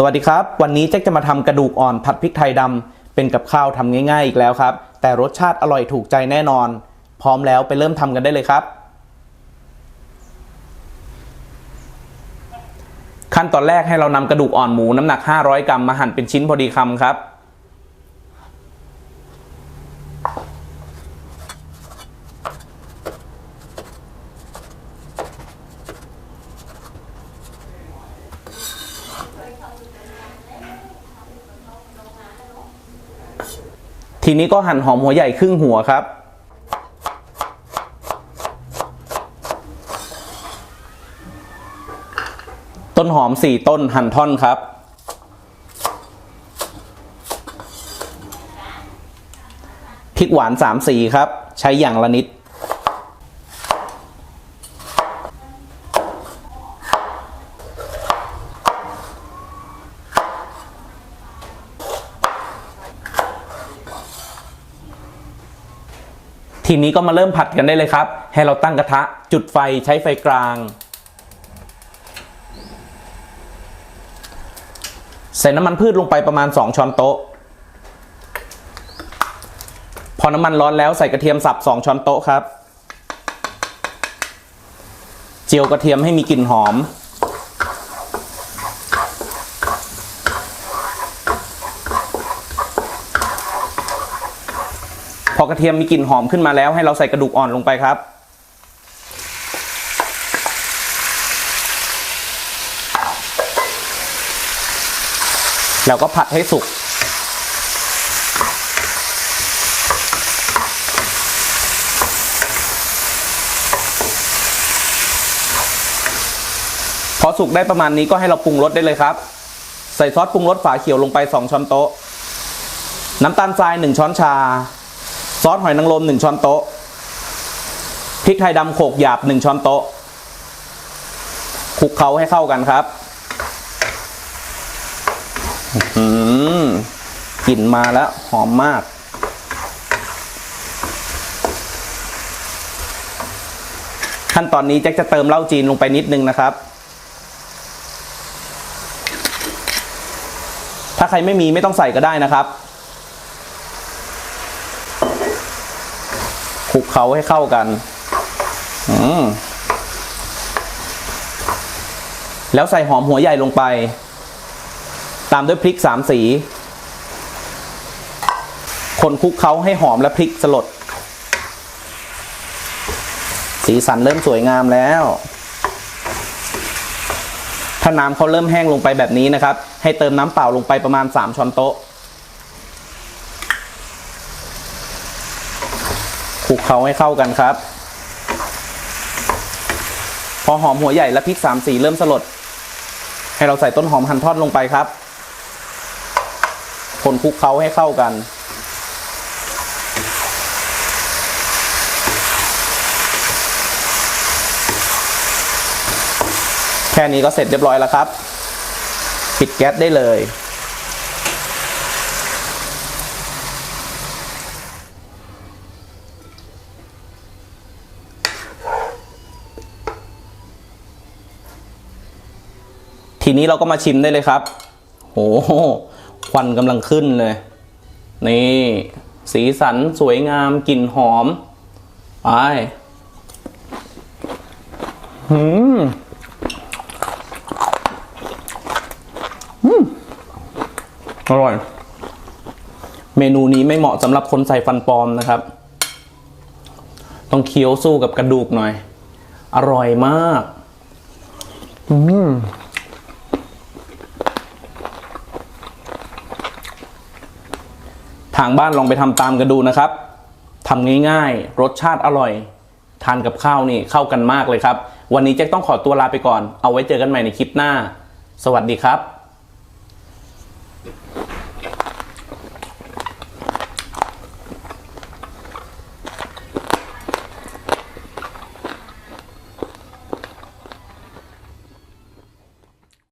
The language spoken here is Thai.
สวัสดีครับ วันนี้แจ็คจะมาทำกระดูกอ่อนผัดพริกไทยดำเป็นกับข้าวทำง่ายๆอีกแล้วครับ แต่รสชาติอร่อยถูกใจแน่นอน พร้อมแล้วไปเริ่มทำกันได้เลยครับ ขั้นตอนแรกให้เรานำกระดูกอ่อนหมูน้ำหนัก 500 กรัมมาหั่นเป็นชิ้นพอดีคำครับ ทีนี้ก็หั่นหอมหัวใหญ่ครึ่งหัวครับ ต้นหอม 4 ต้นหั่นท่อนครับ พริกหวาน3สีครับ ใช้อย่างละนิด ทีนี้ก็มาเริ่มผัดกันได้เลยครับ ให้เราตั้งกระทะจุดไฟใช้ไฟกลาง ใส่น้ำมันพืชลงไปประมาณ 2 ช้อนโต๊ะ พอน้ำมันร้อนแล้วใส่กระเทียมสับ 2 ช้อนโต๊ะครับ เจียวกระเทียมให้มีกลิ่นหอม อกระเทียมมีกลิ่นหอมขึ้นมาแล้ว ให้เราใส่กระดูกอ่อนลงไปครับ แล้วก็ผัดให้สุกพอสุกได้ประมาณนี้ก็ให้เราปรุงรสได้เลยครับ ใส่ซอสปรุงรสฝาเขียวลงไป 2 ช้อนโต๊ะ น้ำตาลทราย 1 ช้อนชา ซอสหอยนางรม1ช้อนโต๊ะพริกไทยดำโขกหยาบ1ช้อนโต๊ะคลุกเคล้าให้เข้ากันครับอืมกลิ่นมาแล้ว หอมมาก ขั้นตอนนี้แจ็คจะเติมเหล้าจีนลงไปนิดนึงนะครับ ถ้าใครไม่มีไม่ต้องใส่ก็ได้นะครับ คลุกเขาให้เข้ากัน อืมแล้วใส่หอมหัวใหญ่ลงไป ตามด้วยพริกสามสี คนคลุกเคล้าให้หอมและพริกสลด สีสันเริ่มสวยงามแล้ว ถ้าน้ำเขาเริ่มแห้งลงไปแบบนี้นะครับ ให้เติมน้ำเปล่าลงไปประมาณ 3 ช้อนโต๊ะ คลุกเคล้าให้เข้ากันครับ พอหอมหัวใหญ่และพริกสามสีเริ่มสลด ให้เราใส่ต้นหอมหั่นทอดลงไปครับ คนคลุกเคล้าให้เข้ากัน แค่นี้ก็เสร็จเรียบร้อยแล้วครับ ปิดแก๊สได้เลย ทีนี้เราก็มาชิมได้เลยครับ โห ควันกำลังขึ้นเลย นี่ สีสันสวยงามกลิ่นหอม ไปหืมอืมอร่อย เมนูนี้ไม่เหมาะสำหรับคนใส่ฟันปลอมนะครับ ต้องเคี้ยวสู้กับกระดูกหน่อย อร่อยมาก อืม ทางบ้านลองไปทำตามกันดูนะครับทำง่ายๆ รสชาติอร่อย ทานกับข้าวนี่เข้ากันมากเลยครับ วันนี้แจ็คต้องขอตัวลาไปก่อน เอาไว้เจอกันใหม่ในคลิปหน้า สวัสดีครับ